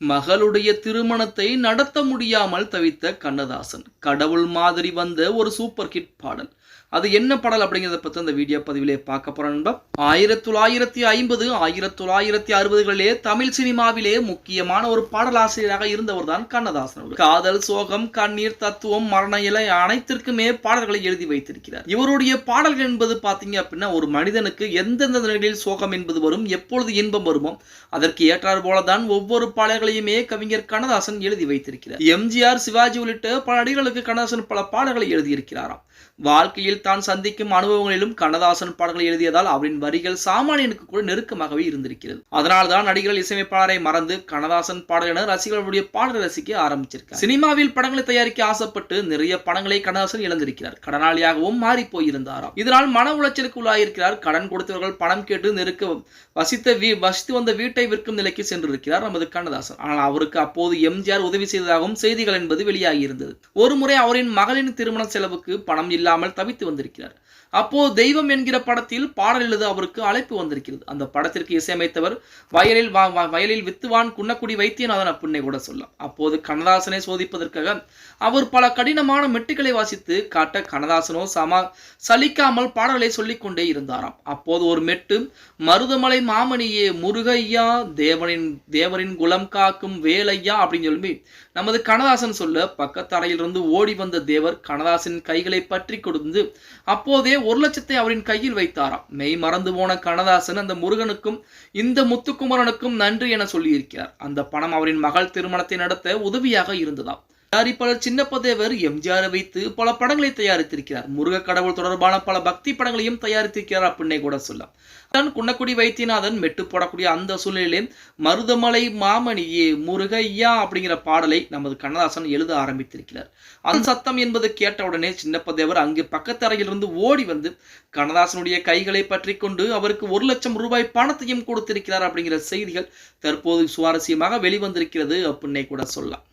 மகளுடைய திருமணத்தை நடத்த முடியாமல் தவித்த கண்ணதாசன். கடவுள் மாதிரி வந்த ஒரு சூப்பர் ஹிட் பாடல். அது என்ன பாடல் அப்படிங்கிறத பற்றி அந்த வீடியோ பதிவிலே பார்க்க போகிறோம் நண்பா ஆயிரத்தி தொள்ளாயிரத்தி ஐம்பது ஆயிரத்தி தொள்ளாயிரத்தி அறுபதுகளிலே தமிழ் சினிமாவிலே முக்கியமான ஒரு பாடலாசிரியராக இருந்தவர் தான் கண்ணதாசன் அவர்கள். காதல் சோகம் கண்ணீர் தத்துவம் மரண இலை அனைத்திற்குமே பாடல்களை எழுதி வைத்திருக்கிறார். இவருடைய பாடல்கள் என்பது பார்த்தீங்க அப்படின்னா ஒரு மனிதனுக்கு எந்தெந்த நிலையில் சோகம் என்பது வரும் எப்பொழுது இன்பம் வருமோ அதற்கு ஏற்றார் போலதான் ஒவ்வொரு பாடல்களையுமே கவிஞர் கண்ணதாசன் எழுதி வைத்திருக்கிறார். எம்ஜிஆர் சிவாஜி உள்ளிட்ட பல நடிகர்களுக்கு கண்ணதாசன் பல பாடல்களை எழுதியிருக்கிறாராம். வாழ்க்கையில் தான் சந்திக்கும் அனுபவங்களிலும் கண்ணதாசன் பாடல்களை எழுதியதால் அவரின் வரிகள் சாமானியனுக்கு கூட நெருக்கமாகவே இருந்திருக்கிறது. அதனால்தான் நடிகர்கள் இசையமைப்பாளரை மறந்து கண்ணதாசன் பாடல் என ரசிகர்களுடைய பாடல் ரசிக்க ஆரம்பிச்சிருக்கார். சினிமாவில் படங்களை தயாரிக்க ஆசைப்பட்டு நிறைய படங்களை கண்ணதாசன் இழந்திருக்கிறார். கடனாளியாகவும் மாறி போயிருந்தாராம் இதனால் மன உளைச்சலுக்கு உள்ளாயிருக்கிறார். கடன் கொடுத்தவர்கள் பணம் கேட்டு நெருக்க வசித்த வீ வசித்து வந்த வீட்டை விற்கும் நிலைக்கு சென்றிருக்கிறார் நமது கண்ணதாசன். ஆனால் அவருக்கு அப்போது எம்ஜிஆர் உதவி செய்ததாகவும் செய்திகள் என்பது வெளியாகியிருந்தது. ஒருமுறை அவரின் மகளின் திருமண செலவுக்கு பணம் இல்லாமல் தவித்து வந்திருக்கிறார். அப்போது தெய்வம் என்கிற படத்தில் பாடல் எழுத அவருக்கு அழைப்பு வந்திருக்கிறது. அந்த படத்திற்கு இசையமைத்தவர் வயலில் வயலில் வித்துவான் குன்னக்குடி வைத்தியநாதன் அப்புண்ணை கூட சொல்லலாம். அப்போது கண்ணதாசனை சோதிப்பதற்காக அவர் பல கடினமான மெட்டுக்களை வாசித்து காட்ட கண்ணதாசனோ சமா சலிக்காமல் பாடல்களை சொல்லிக்கொண்டே இருந்தாராம். அப்போது ஒரு மெட்டு மருதமலை மாமணியே முருகையா தேவனின் தேவரின் குலம் காக்கும் வேலையா அப்படின்னு சொல்லி நமது கண்ணதாசன் சொல்ல பக்கத்தரையிலிருந்து ஓடி வந்த தேவர் கனதாசன் கைகளை பற்றி கொடுத்து அப்போதே ஒரு லட்சத்தை அவரின் கையில் வைத்தாராம். மெய் மறந்து போன கனதாசன் அந்த முருகனுக்கும் இந்த முத்துக்குமரனுக்கும் நன்றி என சொல்லியிருக்கிறார். அந்த பணம் அவரின் மகள் திருமணத்தை நடத்த உதவியாக இருந்ததாம். தயாரிப்பாளர் சின்னப்பதேவர் எம்ஜிஆரை வைத்து பல படங்களை தயாரித்திருக்கிறார். முருக கடவுள் தொடர்பான பல பக்தி படங்களையும் தயாரித்திருக்கிறார் அப்படின்னே கூட சொல்லலாம் தான் குன்னக்குடி வைத்தியநாதன் மெட்டு போடக்கூடிய அந்த சூழ்நிலையிலே மருதமலை மாமணியே முருகையா அப்படிங்கிற பாடலை நமது கண்ணதாசன் எழுத ஆரம்பித்திருக்கிறார். அந்த சத்தம் என்பது கேட்டவுடனே சின்னப்பதேவர் அங்கு பக்கத்தரையிலிருந்து ஓடி வந்து கண்ணதாசனுடைய கைகளை பற்றி கொண்டு அவருக்கு ஒரு லட்சம் ரூபாய் பணத்தையும் கொடுத்திருக்கிறார் அப்படிங்கிற செய்திகள் தற்போது சுவாரஸ்யமாக வெளிவந்திருக்கிறது அப்படின்னே கூட சொல்லலாம்